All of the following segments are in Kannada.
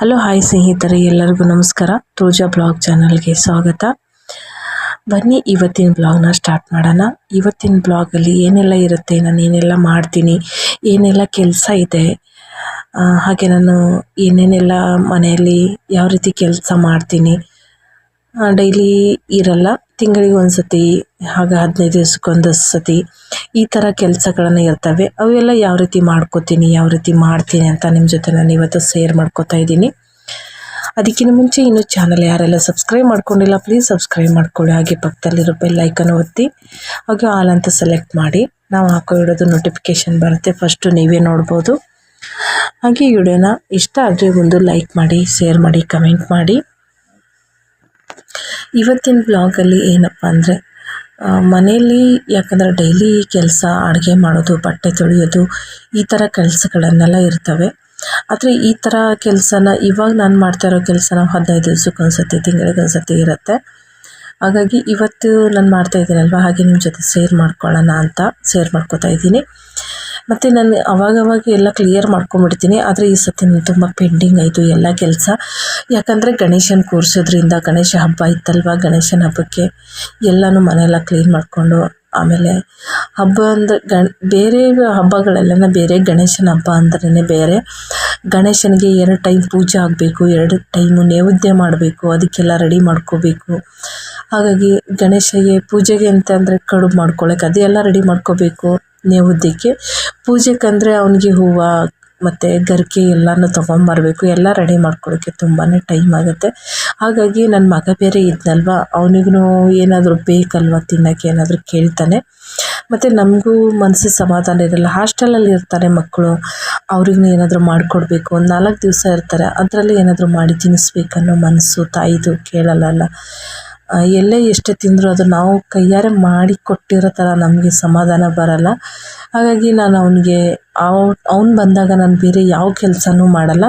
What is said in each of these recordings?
ಹಲೋ, ಹಾಯ್ ಸ್ನೇಹಿತರೆ, ಎಲ್ಲರಿಗೂ ನಮಸ್ಕಾರ. ತೋಜಾ ಬ್ಲಾಗ್ ಚಾನಲ್ಗೆ ಸ್ವಾಗತ. ಬನ್ನಿ, ಇವತ್ತಿನ ಬ್ಲಾಗ್ನ ಸ್ಟಾರ್ಟ್ ಮಾಡೋಣ. ಇವತ್ತಿನ ಬ್ಲಾಗಲ್ಲಿ ಏನೆಲ್ಲ ಇರುತ್ತೆ ನಾನು ಏನೆಲ್ಲ ಮಾಡ್ತೀನಿ, ಏನೆಲ್ಲ ಕೆಲಸ ಇದೆ ಹಾಗೆ ನಾನು ಏನೇನೆಲ್ಲ ಮನೆಯಲ್ಲಿ ಯಾವ ರೀತಿ ಕೆಲಸ ಮಾಡ್ತೀನಿ ಡೈಲಿ ಇರಲ್ಲ. ತಿಂಗಳಿಗೆ ಒಂದ್ಸತಿ, ಹಾಗೆ ಹದಿನೈದು ದಿವ್ಸಕ್ಕೊಂದು ಸತಿ ಈ ಥರ ಕೆಲಸಗಳನ್ನು ಇರ್ತವೆ. ಅವೆಲ್ಲ ಯಾವ ರೀತಿ ಮಾಡ್ಕೋತೀನಿ, ಯಾವ ರೀತಿ ಮಾಡ್ತೀನಿ ಅಂತ ನಿಮ್ಮ ಜೊತೆ ನಾನು ಇವತ್ತು ಶೇರ್ ಮಾಡ್ಕೋತಾ ಇದ್ದೀನಿ. ಅದಕ್ಕಿಂತ ಮುಂಚೆ ಇನ್ನೂ ಚಾನಲ್ ಯಾರೆಲ್ಲ ಸಬ್ಸ್ಕ್ರೈಬ್ ಮಾಡ್ಕೊಂಡಿಲ್ಲ ಪ್ಲೀಸ್ ಸಬ್ಸ್ಕ್ರೈಬ್ ಮಾಡ್ಕೊಳ್ಳಿ. ಹಾಗೆ ಪಕ್ಕದಲ್ಲಿರೋ ಬೆಲ್ ಐಕನ್ ಒತ್ತಿ. ಹಾಗೆ ಆಲ್ ಅಂತ ಸೆಲೆಕ್ಟ್ ಮಾಡಿ. ನಾವು ಹಾಕೋ ಇಡೋದು ನೋಟಿಫಿಕೇಶನ್ ಬರುತ್ತೆ. ಫಸ್ಟು ನೀವೇ ನೋಡ್ಬೋದು. ಹಾಗೆ ವಿಡಿಯೋನ ಇಷ್ಟ ಆದರೆ ಒಂದು ಲೈಕ್ ಮಾಡಿ ಶೇರ್ ಮಾಡಿ ಕಮೆಂಟ್ ಮಾಡಿ. ಇವತ್ತಿನ ಬ್ಲಾಗಲ್ಲಿ ಏನಪ್ಪ ಅಂದರೆ ಮನೆಯಲ್ಲಿ ಯಾಕಂದರೆ ಡೈಲಿ ಕೆಲಸ, ಅಡುಗೆ ಮಾಡೋದು, ಬಟ್ಟೆ ತೊಳೆಯೋದು, ಈ ಥರ ಕೆಲಸಗಳನ್ನೆಲ್ಲ ಇರ್ತವೆ. ಆದರೆ ಈ ಥರ ಕೆಲಸನ, ಇವಾಗ ನಾನು ಮಾಡ್ತಾ ಇರೋ ಕೆಲಸನ ಹದಿನೈದು ದಿವಸಕ್ಕೊಂದ್ಸತಿ ತಿಂಗಳಿಗೆ ಒಂದ್ಸತಿ ಇರುತ್ತೆ. ಹಾಗಾಗಿ ಇವತ್ತು ನಾನು ಮಾಡ್ತಾ ಇದ್ದೀನಲ್ವ, ಹಾಗೆ ನಿಮ್ಮ ಜೊತೆ ಸೇರ್ ಮಾಡ್ಕೊಳ್ಳೋಣ ಅಂತ ಸೇರ್ ಮಾಡ್ಕೋತಾ ಇದ್ದೀನಿ. ಮತ್ತು ನಾನು ಅವಾಗವಾಗ ಎಲ್ಲ ಕ್ಲಿಯರ್ ಮಾಡ್ಕೊಂಬಿಡ್ತೀನಿ ಆದರೆ ಈ ಸತಿ ನಾನು ತುಂಬ ಪೆಂಡಿಂಗ್ ಆಯಿತು ಎಲ್ಲ ಕೆಲಸ. ಯಾಕಂದರೆ ಗಣೇಶನ ಕೂರಿಸೋದ್ರಿಂದ ಗಣೇಶ ಹಬ್ಬ ಇತ್ತಲ್ವ? ಗಣೇಶನ ಹಬ್ಬಕ್ಕೆ ಎಲ್ಲನೂ ಮನೆಯೆಲ್ಲ ಕ್ಲೀನ್ ಮಾಡಿಕೊಂಡು ಆಮೇಲೆ ಹಬ್ಬ ಅಂದರೆ ಗಣ, ಬೇರೆ ಹಬ್ಬಗಳೆಲ್ಲನ ಬೇರೆ ಗಣೇಶನ ಹಬ್ಬ ಅಂದ್ರೇ ಬೇರೆ. ಗಣೇಶನಿಗೆ ಎರಡು ಟೈಮ್ ಪೂಜೆ ಆಗಬೇಕು, ಎರಡು ಟೈಮು ನೈವೇದ್ಯ ಮಾಡಬೇಕು, ಅದಕ್ಕೆಲ್ಲ ರೆಡಿ ಮಾಡ್ಕೋಬೇಕು. ಹಾಗಾಗಿ ಗಣೇಶಗೆ ಪೂಜೆಗೆ ಅಂತ ಅಂದರೆ ಕಡುಬು ಮಾಡ್ಕೊಳಕ್ಕೆ ಅದೆಲ್ಲ ರೆಡಿ ಮಾಡ್ಕೋಬೇಕು. ನೈವೇದ್ಯಕ್ಕೆ. ಪೂಜೆಗಂದರೆ ಅವನಿಗೆ ಹೂವು, ಮತ್ತು ಗರಿಕೆ ಎಲ್ಲನೂ ತೊಗೊಂಬರ್ಬೇಕು. ಎಲ್ಲ ರೆಡಿ ಮಾಡ್ಕೊಳ್ಳೋಕ್ಕೆ ತುಂಬಾ ಟೈಮ್ ಆಗುತ್ತೆ. ಹಾಗಾಗಿ ನನ್ನ ಮಗ ಬೇರೆ ಇದ್ನಲ್ವ ಅವನಿಗೂ ಏನಾದರೂ ಬೇಕಲ್ವ ತಿನ್ನೋಕ್ಕೆ ಏನಾದರೂ ಕೇಳ್ತಾನೆ. ಮತ್ತು ನಮಗೂ ಮನಸ್ಸಿಗೆ ಸಮಾಧಾನ ಇರಲ್ಲ. ಹಾಸ್ಟೆಲಲ್ಲಿ ಇರ್ತಾರೆ ಮಕ್ಕಳು ಅವ್ರಿಗೂ ಏನಾದರೂ ಮಾಡಿಕೊಡ್ಬೇಕು. ಒಂದು ನಾಲ್ಕು ದಿವಸ ಇರ್ತಾರೆ. ಅದರಲ್ಲಿ ಏನಾದರೂ ಮಾಡಿ ತಿನ್ನಿಸ್ಬೇಕನ್ನೋ ಮನಸ್ಸು ತಾಯಿದು ಕೇಳಲ್ಲ ಎಲ್ಲೇ ಎಷ್ಟೇ ತಿಂದರೂ ಅದು ನಾವು ಕೈಯಾರೆ ಮಾಡಿ ಕೊಟ್ಟಿರೋ ಥರ ನಮಗೆ ಸಮಾಧಾನ ಬರಲ್ಲ. ಹಾಗಾಗಿ ನಾನು ಅವನಿಗೆ ಅವ ಅವ್ನು ಬಂದಾಗ ನಾನು ಬೇರೆ ಯಾವ ಕೆಲಸನೂ ಮಾಡಲ್ಲ.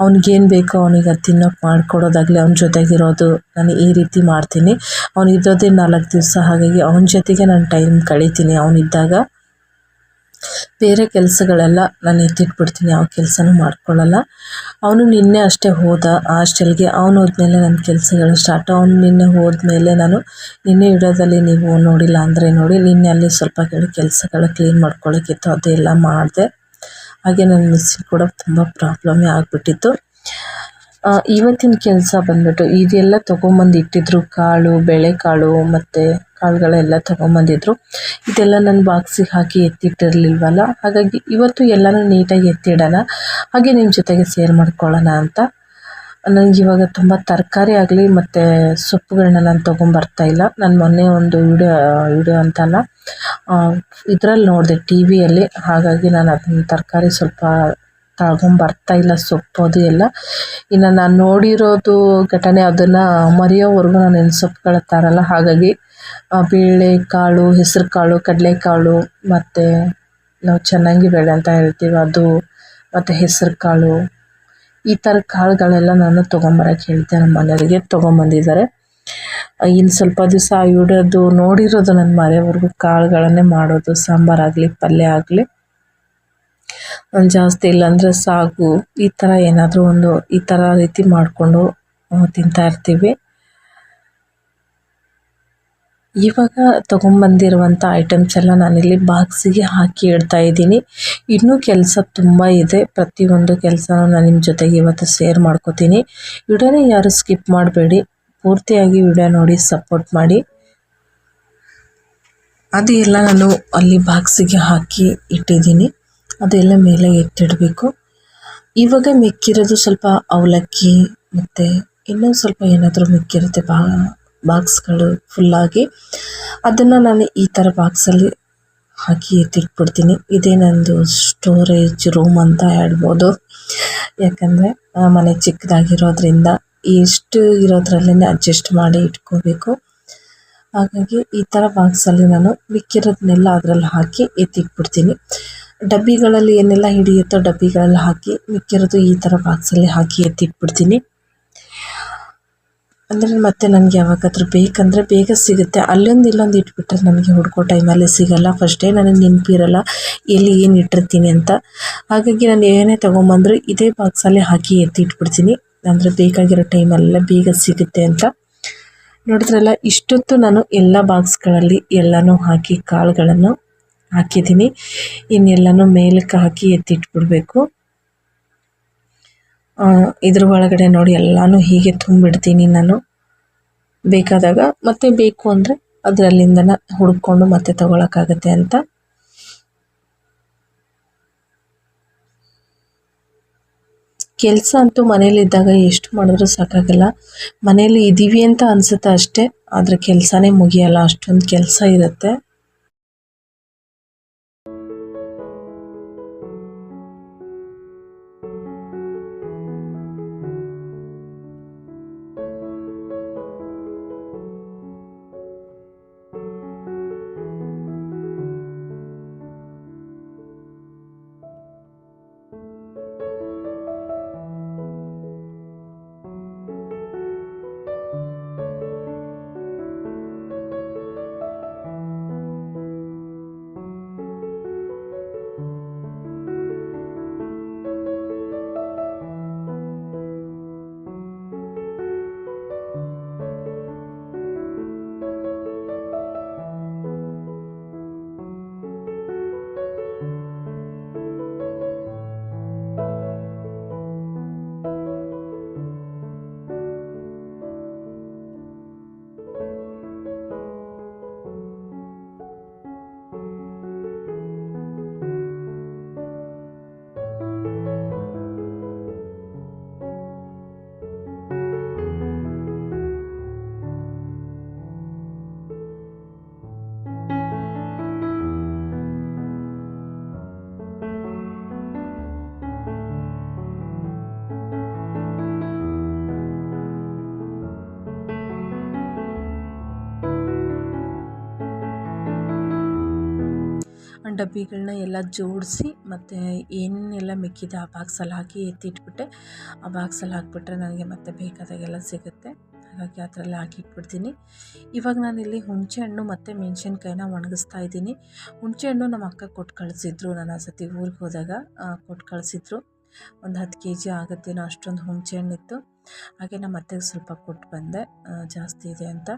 ಅವ್ನಿಗೇನು ಬೇಕೋ ಅವನಿಗೆ ಅದು ತಿನ್ನೋಕೆ ಮಾಡಿಕೊಡೋದಾಗಲಿ, ಅವ್ನ ಜೊತೆಗಿರೋದು ನಾನು ಈ ರೀತಿ ಮಾಡ್ತೀನಿ. ಅವ್ನು ಇದ್ದೋದೇ ನಾಲ್ಕು ದಿವಸ, ಹಾಗಾಗಿ ಅವನ ಜೊತೆಗೆ ನಾನು ಟೈಮ್ ಕಳೀತೀನಿ ಅವನಿದ್ದಾಗ. ಬೇರೆ ಕೆಲಸಗಳೆಲ್ಲ ನಾನು ಎತ್ತಿಟ್ಬಿಡ್ತೀನಿ, ಯಾವ ಕೆಲಸನೂ ಮಾಡ್ಕೊಳ್ಳಲ್ಲ. ಅವನು ನಿನ್ನೆ ಅಷ್ಟೇ ಹೋದ ಹಾಸ್ಟೆಲ್ಗೆ ಅವನು ಹೋದ್ಮೇಲೆ ನನ್ನ ಕೆಲಸಗಳು ಸ್ಟಾರ್ಟ್ ಅವನು ನಿನ್ನೆ ಹೋದ್ಮೇಲೆ ನಾನು ನಿನ್ನೆ ಇಡೋದಲ್ಲಿ ನೀವು ನೋಡಿಲ್ಲ ಅಂದರೆ ನೋಡಿ, ನಿನ್ನೆ ಅಲ್ಲಿ ಸ್ವಲ್ಪ ಕೆಲಸಗಳು ಕ್ಲೀನ್ ಮಾಡ್ಕೊಳ್ಳೋಕ್ಕಿತ್ತು ಅದೆಲ್ಲ ಮಾಡಿದೆ. ಹಾಗೆ ನನ್ನ ಮಿಸ್ಸಿಗೆ ಕೂಡ ತುಂಬ ಪ್ರಾಬ್ಲಮ್ಮೇ ಆಗಿಬಿಟ್ಟಿತ್ತು. ಇವತ್ತಿನ ಕೆಲಸ ಬಂದ್ಬಿಟ್ಟು, ಇದೆಲ್ಲ ತೊಗೊಂಬಂದು ಇಟ್ಟಿದ್ರು, ಕಾಳು, ಬೇಳೆಕಾಳು ಮತ್ತು ಕಾಳುಗಳೆಲ್ಲ ತೊಗೊಂಬಂದಿದ್ರು. ಇದೆಲ್ಲ ನನ್ನ ಬಾಕ್ಸಿಗೆ ಹಾಕಿ ಎತ್ತಿಟ್ಟಿರಲಿಲ್ವಲ್ಲ? ಹಾಗಾಗಿ ಇವತ್ತು ಎಲ್ಲನೂ ನೀಟಾಗಿ ಎತ್ತಿಡೋಣ. ಹಾಗೆ ನಿಮ್ಮ ಜೊತೆಗೆ ಸೇರ್ ಮಾಡ್ಕೊಳ್ಳೋಣ ಅಂತ. ನನಗೆ ಇವಾಗ ತುಂಬ ತರಕಾರಿ ಆಗಲಿ ಮತ್ತು ಸೊಪ್ಪುಗಳನ್ನ ನಾನು ತೊಗೊಂಬರ್ತಾ ಇಲ್ಲ. ನಾನು ಮೊನ್ನೆ ಒಂದು ವಿಡಿಯೋ ವಿಡಿಯೋ ಅಂತಲ್ಲ ಇದರಲ್ಲಿ ನೋಡಿದೆ ಟಿ ವಿಯಲ್ಲಿ ಹಾಗಾಗಿ ನಾನು ಅದನ್ನ ತರಕಾರಿ ಸ್ವಲ್ಪ ತಗೊಂಬರ್ತಾ ಇಲ್ಲ, ಸೊಪ್ಪು ಅದು ಎಲ್ಲ. ಇನ್ನು ನಾನು ನೋಡಿರೋದು ಘಟನೆ ಅದನ್ನು ಮರೆಯೋವರೆಗೂ ನಾನು ಸೊಪ್ಪುಗಳ ತರಲ್ಲ. ಹಾಗಾಗಿ ಬೇಳೆಕಾಳು ಹೆಸರು ಕಾಳು ಕಡಲೆಕಾಳು ಮತ್ತು ನಾವು ಚೆನ್ನಾಗಿ ಬೇಳೆ ಅಂತ ಹೇಳ್ತೀವಿ. ಅದು ಮತ್ತು ಹೆಸರು ಕಾಳು. ಈ ಥರ ಕಾಳುಗಳೆಲ್ಲ ನಾನು ತೊಗೊಂಬರಕ್ಕೆ ಹೇಳ್ತೆ ನಮ್ಮ ಮನೆಯವರಿಗೆ. ತೊಗೊಂಬಂದಿದ್ದಾರೆ. ಇನ್ನು ಸ್ವಲ್ಪ ದಿವಸ ಇಡೋದು, ನೋಡಿರೋದು ನನ್ನ ಮನೆಯವರೆಗೂ. ಕಾಳುಗಳನ್ನೇ ಮಾಡೋದು ಸಾಂಬಾರಾಗಲಿ ಪಲ್ಯ ಆಗಲಿ. ಜಾಸ್ತಿ ಇಲ್ಲಾಂದರೆ ಸಾಗು. ಈ ಥರ ಏನಾದರೂ ಒಂದು ಈ ಥರ ರೀತಿ ಮಾಡಿಕೊಂಡು ತಿಂತಾ ಇರ್ತೀವಿ. ಇವಾಗ ತೊಗೊಂಬಂದಿರುವಂಥ ಐಟಮ್ಸ್ ಎಲ್ಲ ನಾನಿಲ್ಲಿ ಬಾಕ್ಸಿಗೆ ಹಾಕಿ ಇಡ್ತಾ ಇದ್ದೀನಿ. ಇನ್ನೂ ಕೆಲಸ ತುಂಬ ಇದೆ. ಪ್ರತಿಯೊಂದು ಕೆಲಸನೂ ನಾನು ನಿಮ್ಮ ಜೊತೆಗೆ ಇವತ್ತು ಶೇರ್ ಮಾಡ್ಕೋತೀನಿ. ವಿಡಿಯೋನ ಯಾರು ಸ್ಕಿಪ್ ಮಾಡಬೇಡಿ. ಪೂರ್ತಿಯಾಗಿ ವಿಡಿಯೋ ನೋಡಿ ಸಪೋರ್ಟ್ ಮಾಡಿ. ಅದು ನಾನು ಅಲ್ಲಿ ಬಾಕ್ಸಿಗೆ ಹಾಕಿ ಇಟ್ಟಿದ್ದೀನಿ. ಅದೆಲ್ಲ ಮೇಲೆ ಎತ್ತಿಡಬೇಕು. ಇವಾಗ ಮಿಕ್ಕಿರೋದು ಸ್ವಲ್ಪ ಅವಲಕ್ಕಿ ಮತ್ತು ಇನ್ನೊಂದು ಸ್ವಲ್ಪ ಏನಾದರೂ ಮಿಕ್ಕಿರುತ್ತೆ ಬಾ ಬಾಕ್ಸ್ಗಳು ಫುಲ್ಲಾಗಿ ಅದನ್ನು ನಾನು ಈ ಥರ ಬಾಕ್ಸಲ್ಲಿ ಹಾಕಿ ಎತ್ತಿಟ್ಬಿಡ್ತೀನಿ. ಇದೇ ನಂದು ಸ್ಟೋರೇಜ್ ರೂಮ್ ಅಂತ ಹೇಳ್ಬೋದು. ಯಾಕಂದರೆ ಮನೆ ಚಿಕ್ಕದಾಗಿರೋದ್ರಿಂದ ಎಷ್ಟು ಇರೋದ್ರಲ್ಲೇ ಅಡ್ಜಸ್ಟ್ ಮಾಡಿ ಇಟ್ಕೋಬೇಕು. ಹಾಗಾಗಿ ಈ ಥರ ಬಾಕ್ಸಲ್ಲಿ ನಾನು ಮಿಕ್ಕಿರೋದನ್ನೆಲ್ಲ ಅದರಲ್ಲಿ ಹಾಕಿ ಎತ್ತಿಟ್ಬಿಡ್ತೀನಿ. ಡಬ್ಬಿಗಳಲ್ಲಿ ಏನೆಲ್ಲ ಹಿಡಿಯುತ್ತೋ ಡಬ್ಬಿಗಳಲ್ಲಿ ಹಾಕಿ ಮಿಕ್ಕಿರೋದು ಈ ಥರ ಬಾಕ್ಸಲ್ಲಿ ಹಾಕಿ ಎತ್ತಿಟ್ಬಿಡ್ತೀನಿ. ಅಂದರೆ ಮತ್ತೆ ನನಗೆ ಯಾವಾಗಾದರೂ ಬೇಕಂದರೆ ಬೇಗ ಸಿಗುತ್ತೆ. ಅಲ್ಲೊಂದು ಇಲ್ಲೊಂದು ಇಟ್ಬಿಟ್ರೆ ನನಗೆ ಹುಡ್ಕೋ ಟೈಮಲ್ಲಿ ಸಿಗಲ್ಲ. ಫಸ್ಟೇ ನನಗೆ ನೆನಪಿರಲ್ಲ ಎಲ್ಲಿ ಏನು ಇಟ್ಟಿರ್ತೀನಿ ಅಂತ. ಹಾಗಾಗಿ ನಾನು ಏನೇ ತೊಗೊಂಬಂದರೂ ಇದೇ ಬಾಕ್ಸಲ್ಲಿ ಹಾಕಿ ಎತ್ತಿ ಇಟ್ಬಿಡ್ತೀನಿ. ಅಂದರೆ ಬೇಕಾಗಿರೋ ಟೈಮಲ್ಲೆಲ್ಲ ಬೇಗ ಸಿಗುತ್ತೆ ಅಂತ. ನೋಡಿದ್ರಲ್ಲ, ಇಷ್ಟೊತ್ತು ನಾನು ಎಲ್ಲ ಬಾಕ್ಸ್ಗಳಲ್ಲಿ ಎಲ್ಲನೂ ಹಾಕಿ ಕಾಳುಗಳನ್ನು ಹಾಕಿದ್ದೀನಿ. ಇನ್ನೆಲ್ಲನೂ ಮೇಲಕ್ಕೆ ಹಾಕಿ ಎತ್ತಿಟ್ಬಿಡ್ಬೇಕು ಇದ್ರ ಒಳಗಡೆ ನೋಡಿ, ಎಲ್ಲನೂ ಹೀಗೆ ತುಂಬಿಡ್ತೀನಿ ನಾನು. ಬೇಕಾದಾಗ ಮತ್ತೆ ಬೇಕು ಅಂದರೆ ಅದರಲ್ಲಿಂದನ ಹುಡ್ಕೊಂಡು ಮತ್ತೆ ತಗೊಳಕ್ಕಾಗತ್ತೆ ಅಂತ. ಕೆಲಸ ಅಂತೂ ಮನೇಲಿದ್ದಾಗ ಎಷ್ಟು ಮಾಡಿದ್ರೂ ಸಾಕಾಗಲ್ಲ. ಮನೇಲಿ ಇದ್ದೀವಿ ಅಂತ ಅನ್ಸುತ್ತೆ ಅಷ್ಟೇ, ಆದರೆ ಕೆಲಸನೇ ಮುಗಿಯಲ್ಲ, ಅಷ್ಟೊಂದು ಕೆಲಸ ಇರುತ್ತೆ. ಡಬ್ಬಿಗಳನ್ನ ಎಲ್ಲ ಜೋಡಿಸಿ ಮತ್ತು ಏನೆಲ್ಲ ಮಿಕ್ಕಿದೆ ಆ ಬಾಕ್ಸಲ್ಲಿ ಹಾಕಿ ಎತ್ತಿಟ್ಬಿಟ್ಟೆ. ಆ ಬಾಕ್ಸಲ್ಲಿ ಹಾಕಿಬಿಟ್ರೆ ನನಗೆ ಮತ್ತೆ ಬೇಕಾದಾಗೆಲ್ಲ ಸಿಗುತ್ತೆ. ಹಾಗಾಗಿ ಅದರಲ್ಲಿ ಹಾಕಿ ಇಟ್ಬಿಡ್ತೀನಿ ಇವಾಗ ನಾನಿಲ್ಲಿ ಹುಣಸೆ ಹಣ್ಣು ಮತ್ತು ಮೆಣಸಿನ್ಕಾಯಿನ ಒಣಗಿಸ್ತಾ ಇದ್ದೀನಿ. ಹುಣಸೆಹಣ್ಣು ನಮ್ಮ ಅಕ್ಕ ಕೊಟ್ಟು ಕಳಿಸಿದ್ರು, ನಾನು ಆ ಸತಿ ಊರಿಗೆ ಹೋದಾಗ ಕೊಟ್ಟು ಕಳಿಸಿದ್ರು. ಒಂದು ಹತ್ತು ಕೆ ಜಿ ಆಗುತ್ತೇನೋ ಅಷ್ಟೊಂದು ಹುಣಸೆ ಹಣ್ಣಿತ್ತು. ಹಾಗೆ ನಮ್ಮ ಅತ್ತೆಗೆ ಸ್ವಲ್ಪ ಕೊಟ್ಟು ಬಂದೆ. ಜಾಸ್ತಿ ಇದೆ ಅಂತ.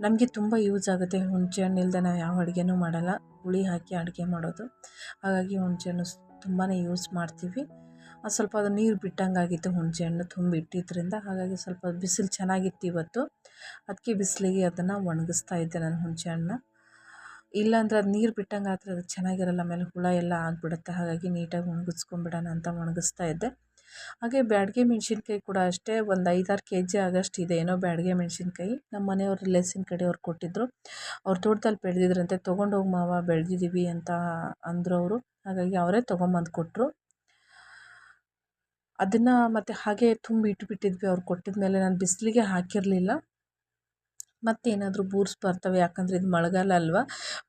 ನಮಗೆ ತುಂಬ ಯೂಸ್ ಆಗುತ್ತೆ. ಹುಣಸೆ ಹಣ್ಣು ಇಲ್ಲದೆ ನಾವು ಯಾವ ಅಡುಗೆನೂ ಮಾಡಲ್ಲ. ಹುಳಿ ಹಾಕಿ ಅಡುಗೆ ಮಾಡೋದು. ಹಾಗಾಗಿ ಹುಣಸೆ ಹಣ್ಣು ತುಂಬಾ ಯೂಸ್ ಮಾಡ್ತೀವಿ. ಸ್ವಲ್ಪ ಅದು ನೀರು ಬಿಟ್ಟಂಗಾಗಿತ್ತು ಹುಣಸೆ ಹಣ್ಣು ತುಂಬಿಟ್ಟಿದ್ದರಿಂದ. ಹಾಗಾಗಿ ಸ್ವಲ್ಪ ಬಿಸಿಲು ಚೆನ್ನಾಗಿತ್ತು ಇವತ್ತು. ಅದಕ್ಕೆ ಬಿಸಿಲಿಗೆ ಅದನ್ನು ಒಣಗಿಸ್ತಾ ಇದ್ದೆ ನಾನು ಹುಣಸೆ ಹಣ್ಣನ್ನ. ಇಲ್ಲಾಂದ್ರೆ ಅದು ನೀರು ಬಿಟ್ಟಂಗೆ ಆದರೆ ಅದು ಚೆನ್ನಾಗಿರಲ್ಲ. ಆಮೇಲೆ ಹುಳ ಎಲ್ಲ ಆಗಿಬಿಡುತ್ತೆ. ಹಾಗಾಗಿ ನೀಟಾಗಿ ಒಣಗಿಸ್ಕೊಂಬಿಡೋಣ ಅಂತ ಒಣಗಿಸ್ತಾ ಇದ್ದೆ. ಹಾಗೆ ಬ್ಯಾಡಗೆ ಮೆಣಸಿನ್ಕಾಯಿ ಕೂಡ ಅಷ್ಟೇ ಒಂದು ಐದಾರು ಕೆ ಜಿ ಆಗೋಷ್ಟು ಇದೆ. ಏನೋ ಬ್ಯಾಡಗೆ ಮೆಣಸಿನ್ಕಾಯಿ. ನಮ್ಮ ಮನೆಯವ್ರು ರಿಲೇಸಿನ ಕಡೆಯವ್ರು ಕೊಟ್ಟಿದ್ದರು ಅವ್ರು ತೋಟದಲ್ಲಿ ಬೆಳೆದಿದ್ರಂತೆ. ತೊಗೊಂಡೋಗಿ ಮಾವ ಬೆಳೆದಿದ್ದೀವಿ ಅಂತ ಅಂದರು ಅವರು. ಹಾಗಾಗಿ ಅವರೇ ತೊಗೊಂಬಂದು ಕೊಟ್ಟರು ಅದನ್ನು ಮತ್ತು ಹಾಗೆ ತುಂಬಿ ಇಟ್ಬಿಟ್ಟಿದ್ವಿ. ಅವ್ರು ಕೊಟ್ಟಿದ್ಮೇಲೆ ನಾನು ಬಿಸಿಲಿಗೆ ಹಾಕಿರಲಿಲ್ಲ. ಮತ್ತೇನಾದರೂ ಬೂರ್ಸ್ ಬರ್ತವೆ, ಯಾಕಂದರೆ ಇದು ಮಳೆಗಾಲ ಅಲ್ವಾ?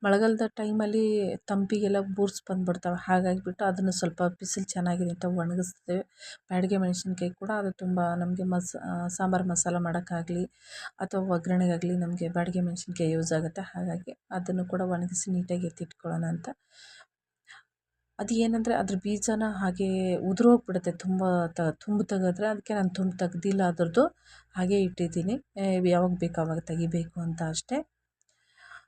ಮಳೆಗಾಲದ ಟೈಮಲ್ಲಿ ತಂಪಿಗೆಲ್ಲ ಬೂರ್ಸ್ ಬಂದುಬಿಡ್ತವೆ. ಹಾಗಾಗಿಬಿಟ್ಟು ಅದನ್ನು ಸ್ವಲ್ಪ ಬಿಸಿಲು ಚೆನ್ನಾಗಿದೆ ಅಂತ ಒಣಗಿಸ್ತೇವೆ. ಬ್ಯಾಡಗೆ ಮೆಣಸಿನ್ಕಾಯಿ ಕೂಡ ಅದು ತುಂಬ ನಮಗೆ ಮಸ ಸಾಂಬಾರು ಮಸಾಲ ಮಾಡೋಕ್ಕಾಗಲಿ ಅಥವಾ ಒಗ್ಗರಣೆಗಾಗಲಿ ನಮಗೆ ಬ್ಯಾಡಗೆ ಮೆಣಸಿನ್ಕಾಯಿ ಯೂಸ್ ಆಗುತ್ತೆ. ಹಾಗಾಗಿ ಅದನ್ನು ಕೂಡ ಒಣಗಿಸಿ ನೀಟಾಗಿ ಎತ್ತಿಟ್ಕೊಳ್ಳೋಣ ಅಂತ ಅದು ಏನಂದರೆ ಅದ್ರ ಬೀಜನ ಹಾಗೇ ಉದುರೋಗ್ಬಿಡುತ್ತೆ ತುಂಬ ತ ತುಂಬ ತೆಗೆದ್ರೆ ಅದಕ್ಕೆ ನಾನು ತುಂಬಿ ತೆಗ್ದಿಲ್ಲ ಅದ್ರದ್ದು. ಹಾಗೆ ಇಟ್ಟಿದ್ದೀನಿ. ಯಾವಾಗ ಬೇಕು ಅವಾಗ ತೆಗಿಬೇಕು ಅಂತ ಅಷ್ಟೇ.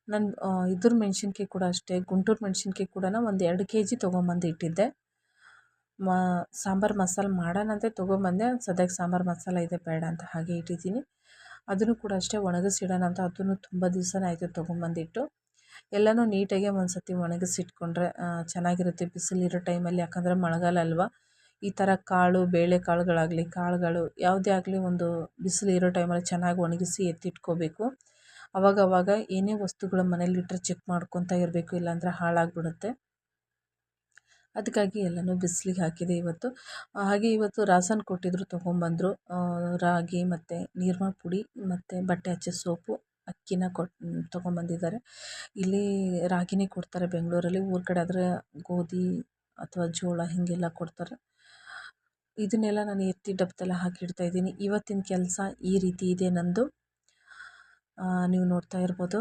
ನಾನು ಇದ್ರ ಮೆಣ್ಸಿನ್ಕಾಯಿ ಕೂಡ ಅಷ್ಟೇ. ಗುಂಟೂರು ಮೆಣ್ಸಿನ್ಕಾಯಿ ಕೂಡ ಒಂದು ಎರಡು ಕೆ ಜಿ ತೊಗೊಂಬಂದು ಇಟ್ಟಿದ್ದೆ. ಮ, ಸಾಂಬಾರು ಮಸಾಲೆ ಮಾಡೋಣ ಅಂತ ತೊಗೊಂಬಂದೆ. ಸದ್ಯಕ್ಕೆ ಸಾಂಬಾರು ಮಸಾಲ ಇದೆ ಬೇಡ ಅಂತ ಹಾಗೆ ಇಟ್ಟಿದ್ದೀನಿ. ಅದನ್ನು ಕೂಡ ಅಷ್ಟೇ ಒಣಗಿಸಿಡೋಣ ಅಂತ ಅದನ್ನು ತುಂಬ ದಿವಸನೇ ಆಯಿತು ತೊಗೊಂಬಂದಿಟ್ಟು. ಎಲ್ಲನೂ ನೀಟಾಗಿ ಒಂದು ಸರ್ತಿ ಒಣಗಿಸಿಟ್ಕೊಂಡ್ರೆ ಚೆನ್ನಾಗಿರುತ್ತೆ ಬಿಸಿಲಿರೋ ಟೈಮಲ್ಲಿ. ಯಾಕಂದರೆ ಮಳೆಗಾಲ ಅಲ್ವಾ? ಈ ಥರ ಕಾಳು, ಬೇಳೆ ಕಾಳುಗಳಾಗಲಿ, ಕಾಳುಗಳು ಯಾವುದೇ ಆಗಲಿ ಒಂದು ಬಿಸಿಲಿರೋ ಟೈಮಲ್ಲಿ ಚೆನ್ನಾಗಿ ಒಣಗಿಸಿ ಎತ್ತಿಟ್ಕೋಬೇಕು. ಅವಾಗವಾಗ ಏನೇ ವಸ್ತುಗಳು ಮನೇಲಿಟ್ಟರೆ ಚೆಕ್ ಮಾಡ್ಕೊತಾ ಇರಬೇಕು, ಇಲ್ಲಾಂದರೆ ಹಾಳಾಗ್ಬಿಡುತ್ತೆ. ಅದಕ್ಕಾಗಿ ಎಲ್ಲನೂ ಬಿಸಿಲಿಗೆ ಹಾಕಿದೆ ಇವತ್ತು. ಹಾಗೆ ಇವತ್ತು ರಾಸನ್ ಕೊಟ್ಟಿದ್ರು, ತೊಗೊಂಬಂದರು. ರಾಗಿ ಮತ್ತು ನೀರ್ಮ ಪುಡಿ ಮತ್ತು ಬಟ್ಟೆ ಹಚ್ಚೋ ಸೋಪು. ಅಕ್ಕಿನ ಕೊಟ್ಟು ತಗೊಂಬಂದಿದ್ದಾರೆ. ಇಲ್ಲಿ ರಾಗಿನೇ ಕೊಡ್ತಾರೆ ಬೆಂಗಳೂರಲ್ಲಿ. ಊರ ಕಡೆ ಆದರೆ ಗೋಧಿ ಅಥವಾ ಜೋಳ ಹೀಗೆಲ್ಲ ಕೊಡ್ತಾರೆ. ಇದನ್ನೆಲ್ಲ ನಾನು ಎತ್ತಿ ಡಬ್ಬದಲ್ಲ ಹಾಕಿಡ್ತಾ ಇದ್ದೀನಿ. ಇವತ್ತಿನ ಕೆಲಸ ಈ ರೀತಿ ಇದೆ ನಂದು. ನೀವು ನೋಡ್ತಾ ಇರ್ಬೋದು.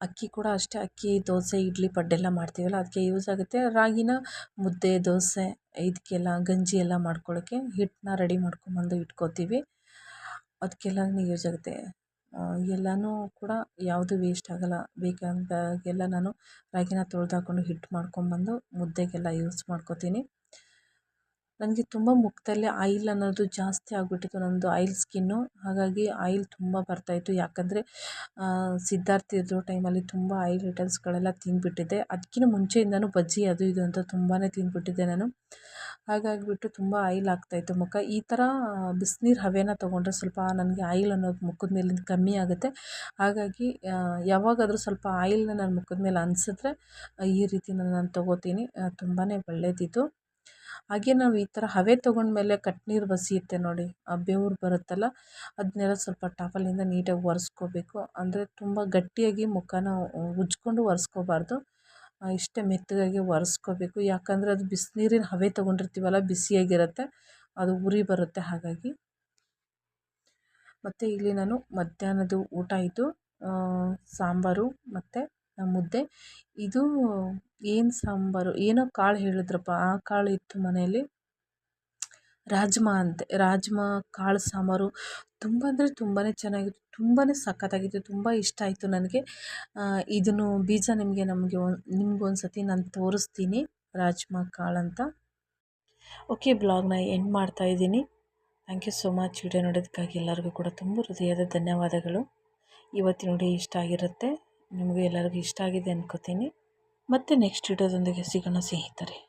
ಅಕ್ಕಿ ಕೂಡ ಅಷ್ಟೇ. ಅಕ್ಕಿ, ದೋಸೆ, ಇಡ್ಲಿ, ಪಡ್ಡೆಲ್ಲ ಮಾಡ್ತೀವಲ್ಲ, ಅದಕ್ಕೆ ಯೂಸ್ ಆಗುತ್ತೆ. ರಾಗಿನ ಮುದ್ದೆ, ದೋಸೆ ಇದಕ್ಕೆಲ್ಲ ಗಂಜಿ ಎಲ್ಲ ಮಾಡ್ಕೊಳ್ಳೋಕ್ಕೆ ಹಿಟ್ಟನ್ನ ರೆಡಿ ಮಾಡ್ಕೊಂಬಂದು ಇಟ್ಕೋತೀವಿ. ಅದಕ್ಕೆಲ್ಲ ಯೂಸ್ ಆಗುತ್ತೆ. ಎಲ್ಲನೂ ಕೂಡ ಯಾವುದು ವೇಸ್ಟ್ ಆಗೋಲ್ಲ. ಬೇಕಾದಾಗೆಲ್ಲ ನಾನು ರಾಗಿನ ತೊಳ್ದು ಹಾಕ್ಕೊಂಡು ಹಿಟ್ಟು ಮಾಡ್ಕೊಂಬಂದು ಮುದ್ದೆಗೆಲ್ಲ ಯೂಸ್ ಮಾಡ್ಕೊತೀನಿ. ನನಗೆ ತುಂಬ ಮುಖದಲ್ಲಿ ಆಯಿಲ್ ಅನ್ನೋದು ಜಾಸ್ತಿ ಆಗಿಬಿಟ್ಟಿತ್ತು ನನ್ನದು ಆಯಿಲ್ ಸ್ಕಿನ್ನು ಹಾಗಾಗಿ ಆಯಿಲ್ ತುಂಬ ಬರ್ತಾಯಿತ್ತು. ಯಾಕಂದರೆ ಸಿದ್ಧಾರ್ಥ ಇರೋ ಟೈಮಲ್ಲಿ ತುಂಬ ಆಯಿಲ್ ಐಟಮ್ಸ್ಗಳೆಲ್ಲ ತಿಂದುಬಿಟ್ಟಿದ್ದೆ. ಅದಕ್ಕಿಂತ ಮುಂಚೆಯಿಂದನೂ ಬಜ್ಜಿ ಅದು ಇದು ಅಂತ ತುಂಬಾ ತಿಂದುಬಿಟ್ಟಿದ್ದೆ ನಾನು. ಹಾಗಾಗಿಬಿಟ್ಟು ತುಂಬ ಆಯಿಲ್ ಆಗ್ತಾಯಿತ್ತು ಮುಖ. ಈ ಥರ ಬಿಸ್ನೀರು ಹಬೆನ ತೊಗೊಂಡ್ರೆ ಸ್ವಲ್ಪ ನನಗೆ ಆಯಿಲ್ ಅನ್ನೋದು ಮುಖದ ಮೇಲಿಂದ ಕಮ್ಮಿ ಆಗುತ್ತೆ. ಹಾಗಾಗಿ ಯಾವಾಗಾದರೂ ಸ್ವಲ್ಪ ಆಯಿಲ್ನ ನನ್ನ ಮುಖದ ಮೇಲೆ ಅನಿಸಿದ್ರೆ ಈ ರೀತಿ ನಾನು ತೊಗೋತೀನಿ. ತುಂಬಾ ಒಳ್ಳೆಯದಿತ್ತು ಹಾಗೆ ನಾವು ಈ ಥರ ಹವೆ ತೊಗೊಂಡ್ಮೇಲೆ ನೀರು ಬಸಿಯುತ್ತೆ ನೋಡಿ, ಆ ಬೆವರು ಬರುತ್ತಲ್ಲ ಅದನ್ನೆಲ್ಲ ಸ್ವಲ್ಪ ಟವಲಿಂದ ನೀಟಾಗಿ ಒರೆಸ್ಕೋಬೇಕು. ಅಂದರೆ ತುಂಬ ಗಟ್ಟಿಯಾಗಿ ಮುಖನ ಉಜ್ಜಿಕೊಂಡು ಒರೆಸ್ಕೋಬಾರ್ದು. ಇಷ್ಟೇ ಮೆತ್ತಗಾಗಿ ಒರೆಸ್ಕೋಬೇಕು. ಯಾಕಂದರೆ ಅದು ಬಿಸಿನೀರಿನ ಹಬೆ ತೊಗೊಂಡಿರ್ತೀವಲ್ಲ, ಬಿಸಿಯಾಗಿರುತ್ತೆ, ಅದು ಉರಿ ಬರುತ್ತೆ ಹಾಗಾಗಿ. ಮತ್ತು ಇಲ್ಲಿ ನಾನು ಮಧ್ಯಾಹ್ನದ ಊಟ ಇದು ಸಾಂಬಾರು ಮತ್ತು ಮುದ್ದೆ. ಇದು ಏನು ಸಾಂಬಾರು? ಏನೋ ಕಾಳು ಹೇಳಿದ್ರಪ್ಪ, ಆ ಕಾಳು ಇತ್ತು ಮನೆಯಲ್ಲಿ. ರಾಜ್ಮಾ ಅಂತೆ. ರಾಜ್ಮಾ, ಕಾಳು ಸಾಂಬಾರು ತುಂಬ ಅಂದರೆ ತುಂಬಾ ಚೆನ್ನಾಗಿತ್ತು. ತುಂಬಾ ಸಖತ್ತಾಗಿತ್ತು. ತುಂಬ ಇಷ್ಟ ಆಯಿತು ನನಗೆ. ಇದನ್ನು ಬೀಜ ನಿಮಗೆ ನಮಗೆ ಒಂದು ನಿಮ್ಗೊಂದು ಸತಿ ನಾನು ತೋರಿಸ್ತೀನಿ ರಾಜ್ಮಾ, ಕಾಳು ಅಂತ. ಓಕೆ ಬ್ಲಾಗ್ನ ಎಂಡ್ ಮಾಡ್ತಾ ಇದ್ದೀನಿ. Thank you so much video ನೋಡೋದಕ್ಕಾಗಿ ಎಲ್ಲರಿಗೂ ಕೂಡ ತುಂಬ ಹೃದಯದ ಧನ್ಯವಾದಗಳು. ಇವತ್ತಿನ ನೋಡಿ ಇಷ್ಟ ಆಗಿರುತ್ತೆ. ನಿಮಗೂ ಎಲ್ಲರಿಗೂ ಇಷ್ಟ ಆಗಿದೆ ಅನ್ಕೋತೀನಿ. ಮತ್ತೆ ನೆಕ್ಸ್ಟ್ ವಿಡಿಯೋದೊಂದಿಗೆ ಸಿಗೋಣ ಸ್ನೇಹಿತರೆ.